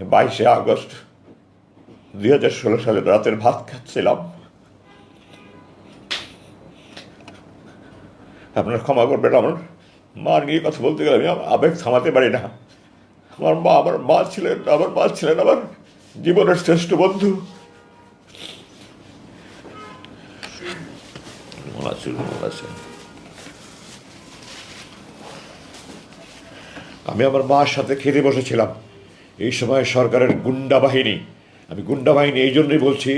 বাইশে আগস্ট দুই হাজার ষোলো সালে রাতের ভাত খাচ্ছিলাম। আপনার ক্ষমা করবেন, আমার মা নিয়ে কথা বলতে গেলে আমি আবেগ থামাতে পারি না। আমার মা আমার মা ছিলেন, আমার মা ছিলেন আমার জীবনের শ্রেষ্ঠ বন্ধু। মনে আছে মনে আছে। আমি আমার মার সাথে খেতে বসেছিলাম। এই সময় সরকারের গুন্ডা বাহিনী, আমি গুন্ডা বাহিনী এই জন্যই বলছি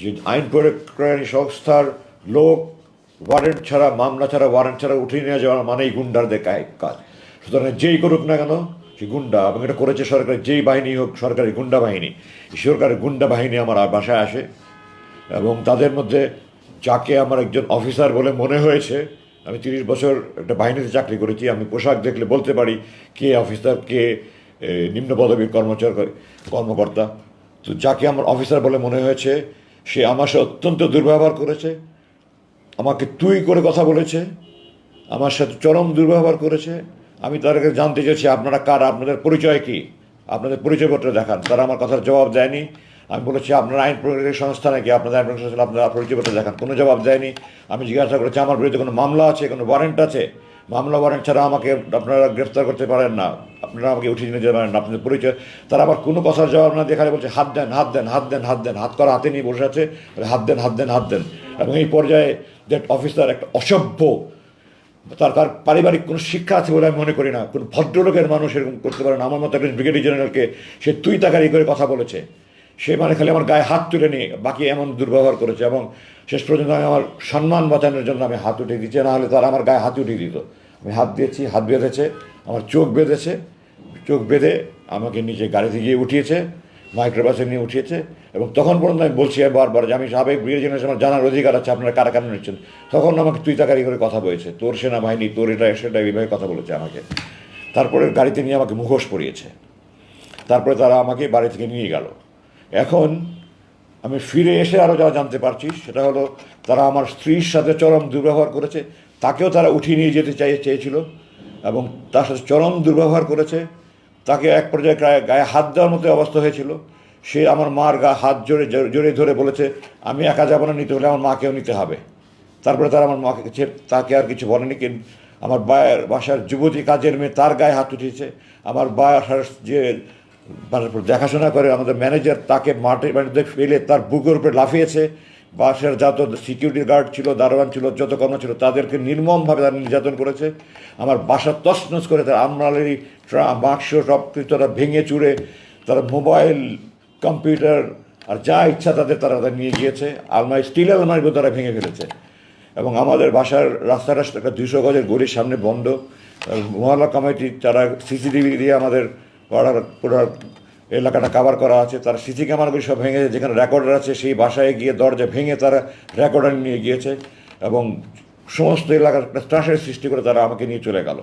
যে আইন প্রয়োগকারী সংস্থার লোক ওয়ারেন্ট ছাড়া, মামলা ছাড়া ওয়ারেন্ট ছাড়া উঠিয়ে নিয়ে যাওয়ার মানেই গুন্ডারদের কাজ। সুতরাং যেই করুক না কেন, সে গুন্ডা, এবং এটা করেছে সরকারের, যেই বাহিনী হোক সরকারি গুন্ডা বাহিনী সরকারের গুন্ডা বাহিনী আমার বাসায় আসে। এবং তাদের মধ্যে যাকে আমার একজন অফিসার বলে মনে হয়েছে, আমি তিরিশ বছর একটা বাহিনীতে চাকরি করেছি, আমি পোশাক দেখলে বলতে পারি কে অফিসার, কে নিম্ন পদবীর কর্মচার কর্মকর্তা। তো যাকে আমার অফিসার বলে মনে হয়েছে, সে আমার সাথে অত্যন্ত দুর্ব্যবহার করেছে। আমাকে তুই করে কথা বলেছে। আমার সাথে চরম দুর্ব্যবহার করেছে। আমি তার কাছে জানতে চেয়েছি, আপনারা কার? আপনাদের পরিচয় কি? আপনাদের পরিচয়পত্র দেখান। তারা আমার কথার জবাব দেয়নি। আমি বলেছি, আপনার আইন প্রয়োগের সংস্থা নাকি? আপনাদের আইন সংস্থা, আপনারা পরিচয়পত্র দেখান। কোনো জবাব দেয়নি। আমি জিজ্ঞাসা করেছি, আমার বিরুদ্ধে কোনো মামলা আছে? কোনো ওয়ারেন্ট আছে? মামলা ওয়ারেন্ট ছাড়া আমাকে আপনারা গ্রেফতার করতে পারেন না। আপনারা আমাকে উঠিয়ে নিয়ে যেতে পারেন না আপনাদের পরিচয়। তারা আবার কোনো কথার জবাব না দেখালে বলছে, হাত দেন হাত দেন হাত দেন হাত দেন, হাত করা হাতে নিয়ে বসে আছে। হাত দেন হাত দেন হাত দেন। এবং এই পর্যায়ে দ্যাট অফিসার একটা অসভ্য, তার তার পারিবারিক কোনো শিক্ষা আছে বলে আমি মনে করি না, কোনো ভদ্রলোকের মানুষ এরকম করতে পারে না। আমার মতো একজন ব্রিগেডিয়ার জেনারেলকে সে তুই তাকারি করে কথা বলেছে। সে মানে খালি আমার গায়ে হাত তুলে নিয়ে, বাকি এমন দুর্ব্যবহার করেছে এবং শেষ পর্যন্ত আমি আমার সম্মান বাঁচানোর জন্য আমি হাত উঠিয়ে দিচ্ছি না হলে তারা আমার গায়ে হাত উঠিয়ে দিত। আমি হাত দিয়েছি, হাত বেঁধেছে, আমার চোখ বেঁধেছে। চোখ বেঁধে আমাকে নিচে গাড়িতে গিয়ে উঠিয়েছে, মাইক্রোবাসে নিয়ে উঠিয়েছে এবং তখন পর্যন্ত আমি বলছি বারবার যে আমি সাবেক ব্রিগেড জেনারেল আমার জানার অধিকার আছে, আপনারা কারা কারণ নিচ্ছেন? তখন আমাকে তুই তাকারি করে কথা বলেছে, তোর সেনাবাহিনী, তোর এটা, সেটা এইভাবে কথা বলেছে আমাকে। তারপরে গাড়িতে নিয়ে আমাকে মুখোশ পরিয়েছে। তারপরে তারা আমাকে বাড়ি থেকে নিয়ে গেল। এখন আমি ফিরে এসে আরও যা জানতে পারছি, সেটা হলো তারা আমার স্ত্রীর সাথে চরম দুর্ব্যবহার করেছে, তাকেও তারা উঠিয়ে নিয়ে যেতে চাই, চেয়েছিল। এবং তার সাথে চরম দুর্ব্যবহার করেছে। তাকে এক পর্যায়ে গায়ে হাত দেওয়ার মতো অবস্থা হয়েছিল। সে আমার মার গা হাত জোরে জোরে ধরে বলেছে, আমি একা যাব না, নিতে হলে আমার মাকেও নিতে হবে। তারপরে তার আমার মাকে তাকে আর কিছু বলেনি কিন্তু আমার বায়ের, বাসার যুবতী কাজের মেয়ে তার গায়ে হাত উঠিয়েছে। আমার বাসার যে মানে দেখাশোনা করে, আমাদের ম্যানেজার তাকে মাঠে মাটিতে ফেলে তার বুকের উপরে লাফিয়েছে। বাসার যত সিকিউরিটি গার্ড ছিল, দারোয়ান ছিল, যত কর্ম ছিল, তাদেরকে নির্মমভাবে তারা নির্যাতন করেছে। আমার বাসা তছনছ করে তারা আমরালেরই ট্রা, বাক্স সব কিছু তারা ভেঙে চুড়ে তারা মোবাইল, কম্পিউটার আর যা ইচ্ছা তাদের তারা তারা নিয়ে গিয়েছে। আলমারি স্টিল আলমারিগুলো তারা ভেঙে ফেলেছে। এবং আমাদের বাসার রাস্তা রাস্তা একটা দুশো গজের গলির সামনে বন্ধ। মহল্লা কমিটি, তারা সিসিটিভি দিয়ে আমাদের পাড়ার পুরো এলাকাটা কাভার করা আছে, তার সিসি ক্যামেরাগুলি সব ভেঙে যেখানে রেকর্ডার আছে, সেই বাসায় গিয়ে দরজা ভেঙে তারা রেকর্ডার নিয়ে গিয়েছে এবং সমস্ত এলাকার ত্রাসের সৃষ্টি করে তারা আমাকে নিয়ে চলে গেল।